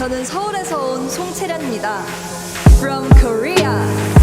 저는 서울에서 온 송채란입니다. From Korea.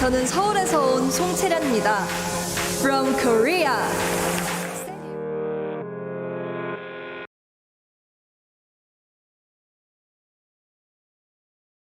저는 서울에서 온 송채란입니다. From Korea.